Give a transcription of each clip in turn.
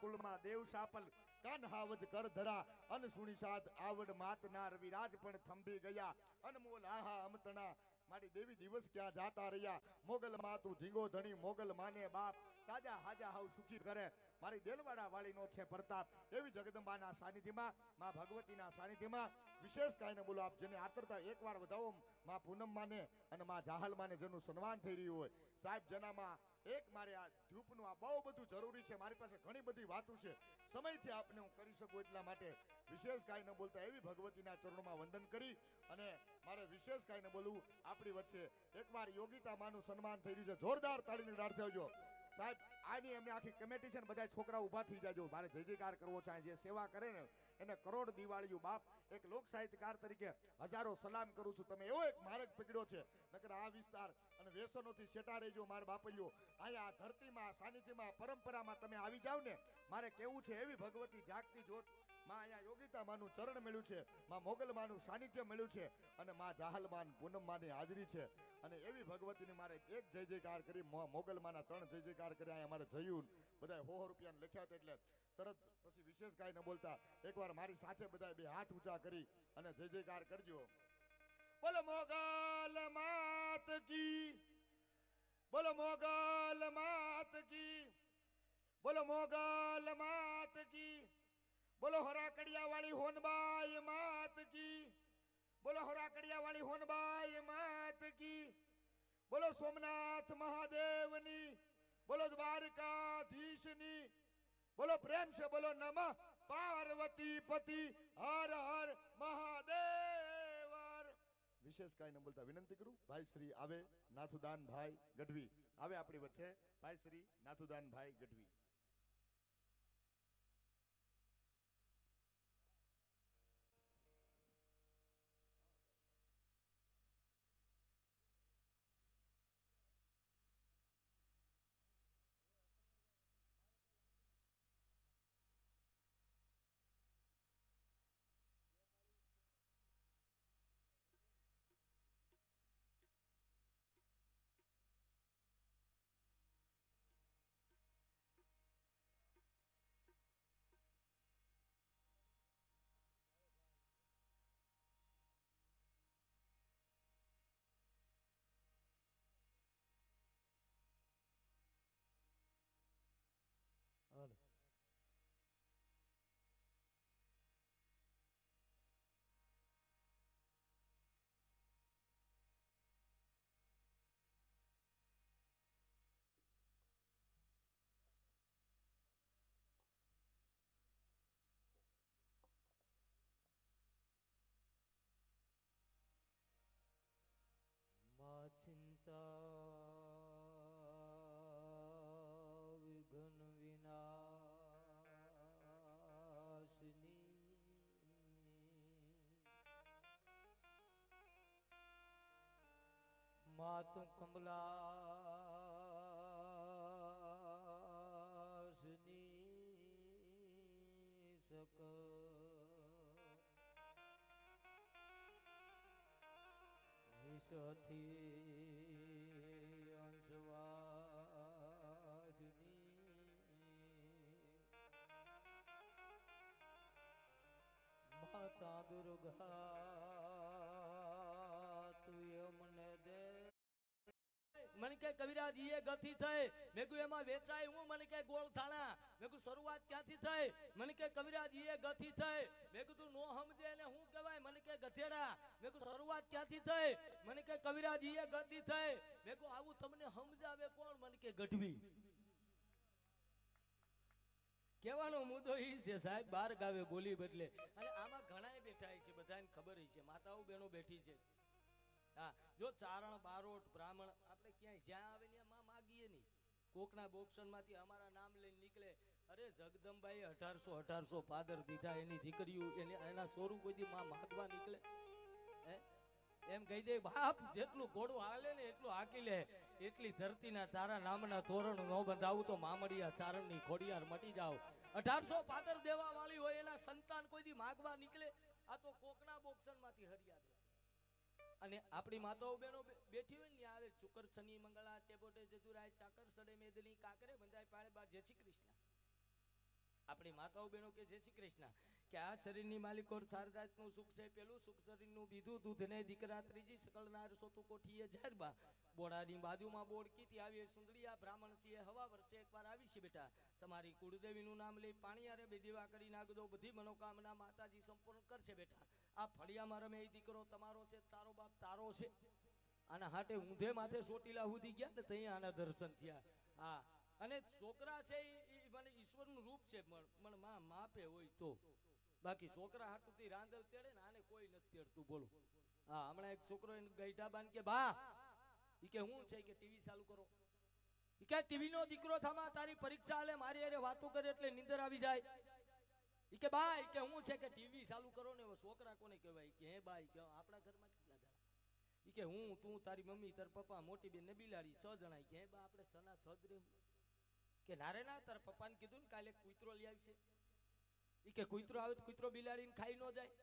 કુળમાં દેવ સાપલ કાન હાવજ કર ધરા. અન સુણી સાધ આવડ માતનાર વિરાજ પણ થંભી ગયા. અનમોલ આહા અમતણા. મારી દેવી દિવસ ક્યાં જાતા રહ્યા? મોગલ માતું ધીંગો ધણી, મોગલ માને બાપ. તાજા હાજા હાવ સુખી કરે. મારી દેલવાડા વાળીનો છે પ્રતાપ. એવી જગદંબાના સાનિધ્યમાં, માં ભગવતીના સાનિધ્યમાં વિશેષ કાંઈને બોલો આપ જેને આતરતા એકવાર વધાવો, માં પૂનમ માને અને માં જાહલ માને જેનું સન્માન થઈ રહ્યું હોય. સાહેબ, જેનામાં એક મારે આ ધૂપનું, આ બહુ બધું જરૂરી છે, મારી પાસે ઘણી બધી વાતો છે. સમયથી આપને હું કરી શકું એટલા માટે વિશેષ કાંઈ ન બોલતા એવી ભગવતીના ચરણોમાં વંદન કરી અને મારે વિશેષ કાંઈ ન બોલવું આપણી વચ્ચે. એકવાર યોગિતા માનું સન્માન થઈ રહ્યું છે. જોરદાર તાળીની રાડ થજો સાહેબ આની એમની આખી કમિટી છે ને બધા છોકરા ઊભા થઈ જાજો. મારે જય જયકાર કરવો છે જે સેવા કરે ને, એને કરોડ દિવાળીયું બાપ, એક લોક સાહિત્યકાર તરીકે હજારો સલામ કરું છું. તમે એવો એક માર્ગ પકડ્યો છે. નકર આ વિસ્તાર અને વ્યસનોથી સેટા રહેજો મારા બાપલ્યો અહીંયા આ ધરતીમાં, સાનિધ્યમાં, પરંપરામાં તમે આવી જાવ ને, મારે કેવું છે એવી ભગવતી જાગતી જોત માં અહીંયા યોગિતા માનું ચરણ મળ્યું છે, માં મોગલ માનું સાનિધ્ય મળ્યું છે અને માં જાહલમાન પૂનમ માની હાજરી છે. અને એવી ભગવતીની મારે એક જય જયકાર કરી, મો- મોગલ માના ત્રણ જય જયકાર કરી અહીંયા મારે જયું. બધા હો રૂપિયા લખ્યા હતા એટલે તરત પછી વિશેષ કાંઈ ન બોલતા. એકવાર મારી સાથે બધા બે હાથ ઊંચા કરી અને જય જયકાર કરજો. બોલો, મોગલ માત કી, બોલો, મોગલ માત કી, બોલો, મોગલ માત કી. બોલો હોરાકડિયા વાળી હોનબાઈ માત કી. બોલો હોરાકડિયા વાળી હોનબાઈ માત કી. બોલો સોમનાથ મહાદેવની. બોલો દ્વારકાધીશની. બોલો પ્રેમ છે, બોલો નમઃ પાર્વતી પતિ હર હર મહાદેવ વિશેષ કાંઈ ન બોલતા, વિનંતી કરું. ભાઈ શ્રી આવે નાથુદાન ભાઈ ગઢવી. આવે આપણી વચ્ચે. ભાઈ શ્રી નાથુદાન ભાઈ ગઢવી. માતું કમલાસની સક વિષથી અંશવાદની માતા દુર્ગા મને કે કવિરાજ એ ગતિ થઈ. મેં કહ્યું એમાં વેચાય હું? મને કે ગોળ થાણા મેં કહ્યું શરૂઆત ક્યાંથી થઈ? મને કે કવિરાજ એ ગતિ થઈ. મેં કીધું, નો સમજે ને શું કહેવાય? મને કે ગધેડા. મેં કહ્યું શરૂઆત ક્યાંથી થઈ? મને કે કવિરાજ એ ગતિ થઈ. મેં કહ્યું આવું તમને સમજાવે કોણ? મને કે ગઢવી. કહેવાનો મુદ્દો એ છે, સાહેબ, બાર ગાવે બોલી બદલે. અને આમાં ઘણા બેઠા છે, બધાને ખબર છે. માતાઓ બહેનો બેઠી છે. હા, જો ચારણ બારોટ બ્રાહ્મણ આપણે ક્યાંય જ્યાં આવે ત્યાં માં માગીએ નહીં કોકના બોક્સનમાંથી અમારા નામ લઈને નીકળે. અરે જગદંબાએ અઢારસો અઢારસો પાદર દીધા એની દીકરીઓ, એને એના સોરું માં માગવા નીકળે. હે? એમ કહી દે, બાપ, જેટલું ઘોડું હાલે ને એટલું હાકી લે. એટલી ધરતીના તારા નામના તોરણ ન બંધાવું તો મામડિયા ચારણની ખોડિયાર મટી જાવ અઢારસો પાદર દેવા વાળી હોય એના સંતાન કોઈ દી માગવા નીકળે? આ તો કોકના બોક્સન અને આપણી માતાઓ બહેનો બેઠી હોય ને આવે ચુકર શનિ, મંગળા ચેપોટે જતું રાય ચાકર, સડે, મેદની, કાકરે, બંધાય, પાળે બા જય શ્રી કૃષ્ણ. આપણી માતાઓ બહેનો કે જય શ્રી કૃષ્ણ, કે આ શરીરની માલિકો સારદાતનું સુખ છે, પેલું સુખ શરીરનું બીજું દૂધને દીકરા ત્રીજી સકલનાર સોતું કોઠીએ જાહેરબા બોડાની બાજુમાં બોડકીથી આવી સુંદરિયા બ્રાહ્મણ છીએ, હવા વર્ષે એકવાર આવી છે બેટા. તમારી કુળદેવીનું નામ લઈ પાણીયારે બે દીવા કરી નાખજો, બધી મનોકામના માતાજી સંપૂર્ણ કરશે બેટા. આ ફળિયામાં રમે એ દીકરો, તમારો છે, તારો બાપ તારો છે. આના હાટે ઊંધે માથે સોટીલા સુધી ગયા ને ત્યાં આના દર્શન થયા. હા અને છોકરા છે એ મને ઈશ્વરનું રૂપ છે, પણ માં માપે હોય તો. બાકી છોકરા હાટુથી રાંદલ તેડે ને આને કોઈ નથી તેડતું, બોલો. હા, હમણાં એક છોકરો એને ગઈઠા બાન કે, બા, ઈ કે હું છે? કે ટીવી ચાલુ કરો. ઈ કે, ટીવી નો દીકરો થામા, તારી પરીક્ષા આલે મારી અરે વાતો કરે એટલે નીંદર આવી જાય. એ કે, બા એ કે હું છે? કે ટીવી ચાલુ કરો ને છોકરા કોને કહેવાય? કે, હે બા કે આપણા ઘરમાં કેટલા દાડા? ઈ કે, હું, તું, તારી મમ્મી, તાર પપ્પા, મોટી બેન ને બિલાડી છ જણા. કે બા, આપણે સના છ જ રહેવું. કે નારે ના, તારા પપ્પાને કીધું ને કાલે કૂતરો લઈ આવી છે ઈ કે કૂતરો આવે તો કૂતરો બિલાડીને ખાઈ ન જાય.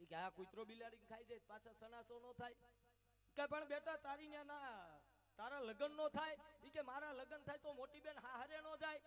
ઈ કે આ કૂતરો બિલાડીને ખાઈ જાય પાછા સનાસો ન થાય. કે પણ બેટા, તારી ના, તારા લગ્ન નો થાય. ઈ કે મારા લગ્ન થાય તો મોટી બેન હારે નો જાય.